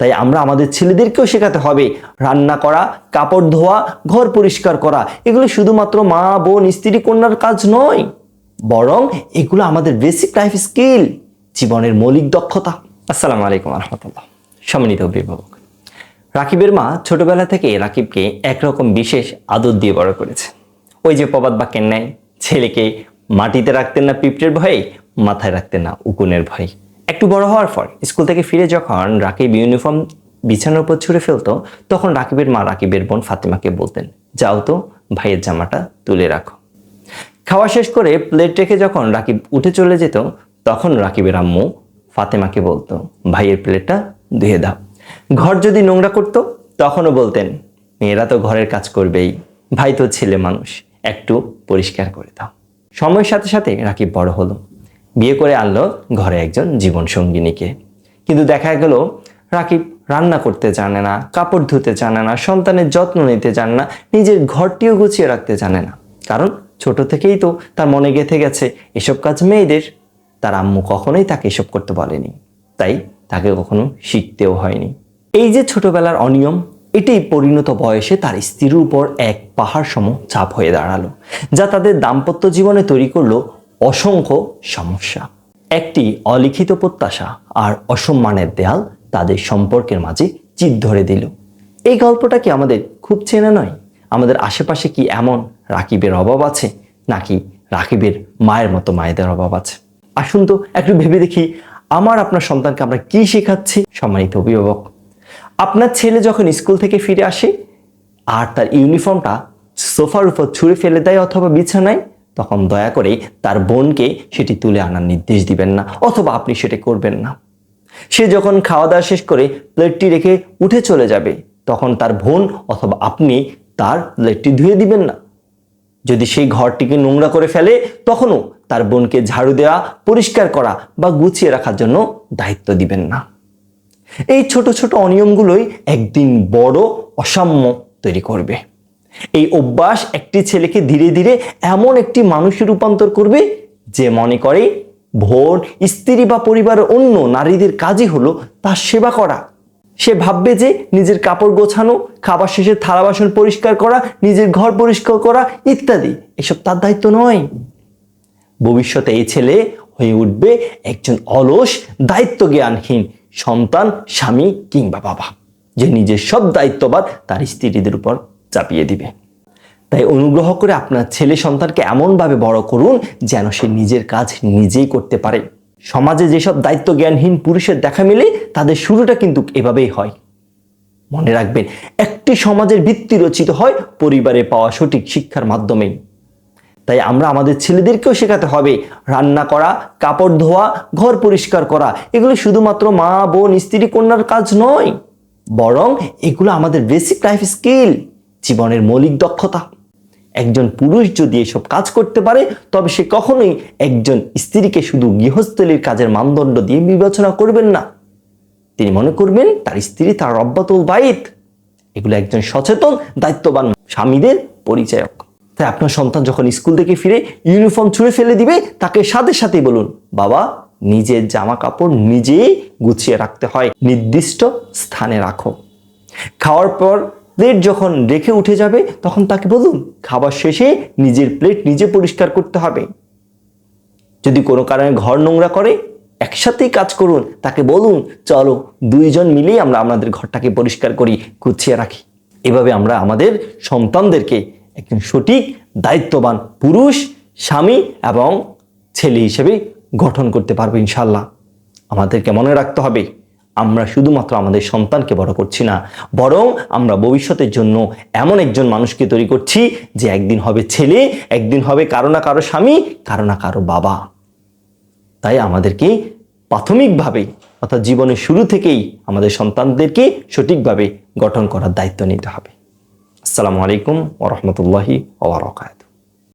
তাই আমরা আমাদের ছেলেদেরকেও শেখাতে হবে। রান্না করা, কাপড় ধোয়া, ঘর পরিষ্কার করা, এগুলো শুধুমাত্র মা, বোন, স্ত্রী, কন্যার কাজ নয়। বরং এগুলো আমাদের বেসিক লাইফ স্কিল জীবনের মৌলিক দক্ষতা। আসসালামু আলাইকুম রহমতুল্লাহ সম্মানিত অভিভাবক, রাকিবের মা ছোটবেলা থেকে রাকিবকে একরকম বিশেষ আদর দিয়ে বড় করেছে। ওই যে প্রবাদ বাক্যের ন্যায়, ছেলেকে মাটিতে রাখতেন না পিঁপড়ের ভয়ে, মাথায় রাখতেন না উকুনের ভয়। একটু বড় হওয়ার পর, স্কুল থেকে ফিরে যখন রাকিব ইউনিফর্ম বিছানার উপর ছুঁড়ে ফেলতো, তখন রাকিবের মা রাকিবের বোন ফাতিমাকে বলতেন, যাও তো, ভাইয়ের জামাটা তুলে রাখো। খাওয়া শেষ করে প্লেট রেখে যখন রাকিব উঠে চলে যেত, তখন রাকিবের আম্মু ফাতেমাকে বলতো, ভাইয়ের প্লেটটা ধুয়ে দাও। ঘর যদি নোংরা করতো, তখনও বলতেন, মেয়েরা তো ঘরের কাজ করবেই, ভাই তো ছেলে মানুষ, একটু পরিষ্কার করে দাও। সময়ের সাথে সাথে রাকিব বড় হলো। বিয়ে করে আনলো ঘরে একজন জীবন সঙ্গিনীকে। কিন্তু দেখা গেল, রাকিব রান্না করতে জানে না, কাপড় ধুতে জানে না, সন্তানের যত্ন নিতে জানে না, নিজের ঘরটিও গুছিয়ে রাখতে জানে না। কারণ ছোট থেকেই তো তার মনে গেঁথে গেছে, এসব কাজ মেয়েদের। তার আম্মু কখনোই তাকে এসব করতে বলেনি। তাই তাকে কখনো শিখতেও হয়নি। এই যে ছোটবেলার অনিয়ম, এটাই পরিণত বয়সে তার স্ত্রীর উপর এক পাহাড় সম চাপ হয়ে দাঁড়াল, যা তাদের দাম্পত্য জীবনে তৈরি করল অসংখ্য সমস্যা। একটি অলিখিত প্রত্যাশা আর অসম্মানের দেয়াল তাদের সম্পর্কের মাঝে চিত ধরে দিল। এই গল্পটা কি আমাদের খুব চেনা নয়? আমাদের আশেপাশে কি এমন রাকিবের অভাব আছে? নাকি রাকিবের মায়ের মতো মায়েদের অভাব আছে? আসুন তো একটু ভেবে দেখি, আমার আপনার সন্তানকে আমরা কি শেখাচ্ছি? সম্মানিত অভিভাবক, আপনার ছেলে যখন স্কুল থেকে ফিরে আসে, আর তার ইউনিফর্মটা সোফার উপর ছুঁড়ে ফেলে দেয় অথবা বিছানায় তখন দয়া করে তার বোনকে সেটি তুলে আনার নির্দেশ দিবেন না, অথবা আপনি সেটা করবেন না। সে যখন খাওয়া দাওয়া শেষ করে প্লেটটি রেখে উঠে চলে যাবে, তখন তার বোন অথবা আপনি তার প্লেটটি ধুয়ে দিবেন না। যদি সেই ঘরটিকে নোংরা করে ফেলে, তখনও তার বোনকে ঝাড়ু দেওয়া, পরিষ্কার করা বা গুছিয়ে রাখার জন্য দায়িত্ব দিবেন না। এই ছোট ছোট অনিয়মগুলোই একদিন বড় অসাম্য তৈরি করবে। এই অভ্যাস একটি ছেলেকে ধীরে ধীরে এমন একটি মানুষে রূপান্তর করবে যে মনে করে ভোর, স্ত্রী বা পরিবারের অন্য নারীদের কাজই হলো তার সেবা করা। সে ভাববে যে নিজের কাপড় গোছানো, খাবার শেষে থালা বাসন পরিষ্কার করা, নিজের ঘর পরিষ্কার করা ইত্যাদি। এসব তার দায়িত্ব নয়। ভবিষ্যতে এই ছেলে হয়ে উঠবে একজন অলস দায়িত্ব জ্ঞানহীন সন্তান, স্বামী কিংবা বাবা। যে নিজের সব দায়িত্ববাদ তার স্ত্রীদের উপর চাপিয়ে দিবে। তাই অনুগ্রহ করে আপনার ছেলে সন্তানকে এমনভাবে বড় করুন যেন সে নিজের কাজ নিজেই করতে পারে। সমাজে যেসব দায়িত্ব জ্ঞানহীন পুরুষের দেখা মিলে, তাদের শুরুটা কিন্তু এভাবেই হয়। মনে রাখবেন, একটি সমাজের ভিত্তি রচিত হয় পরিবারে পাওয়া সঠিক শিক্ষার মাধ্যমেই তাই আমরা আমাদের ছেলেদেরকেও শেখাতে হবে, রান্না করা, কাপড় ধোয়া, ঘর পরিষ্কার করা, এগুলো শুধুমাত্র মা, বোন, স্ত্রী, কন্যার কাজ নয়। বরং এগুলো আমাদের বেসিক লাইফ স্কিল জীবনের মৌলিক দক্ষতা। একজন পুরুষ যদি এসব কাজ করতে পারে, তবে সে কখনোই একজন স্ত্রীকে শুধু গৃহস্থলীর কাজের মানদণ্ড দিয়ে বিবেচনা করবেন না। তিনি মনে করবেন, তার স্ত্রী তার রব্বাতুল বাইত। এগুলো একজন সচেতন, দায়িত্ববান স্বামীদের পরিচায়ক। তাই আপনার সন্তান যখন স্কুল থেকে ফিরে ইউনিফর্ম ছুঁড়ে ফেলে দিবে, তাকে সাথে সাথেই বলুন, বাবা, নিজের জামা কাপড় নিজেই গুছিয়ে রাখতে হয়। নির্দিষ্ট স্থানে রাখো। খাওয়ার পর প্লেট যখন রেখে উঠে যাবে, তখন তাকে বলুন, খাবার শেষে নিজের প্লেট নিজে পরিষ্কার করতে হবে। যদি কোনো কারণে ঘর নোংরা করে, একসাথেই কাজ করুন। তাকে বলুন, চলো দুইজন মিলেই আমরা আমাদের ঘরটাকে পরিষ্কার করি, গুছিয়ে রাখি। এভাবে আমরা আমাদের সন্তানদেরকে একজন সঠিক, দায়িত্ববান পুরুষ, স্বামী এবং ছেলে হিসেবে গঠন করতে পারব ইনশাল্লাহ আমাদেরকে মনে রাখতে হবে। আমরা শুধুমাত্র আমাদের সন্তানকে বড় করছি না, বরং আমরা ভবিষ্যতের জন্য এমন একজন মানুষকে তৈরি করছি যে একদিন হবে ছেলে, একদিন হবে কারও না কারও স্বামী, কারও না কারও বাবা। তাই আমাদেরকে প্রাথমিকভাবে অর্থাৎ জীবনের শুরু থেকেই আমাদের সন্তানদেরকে সঠিকভাবে গঠন করার দায়িত্ব নিতে হবে। আসসালামু আলাইকুম ওরহমতুল্লাহি ওবরাকাত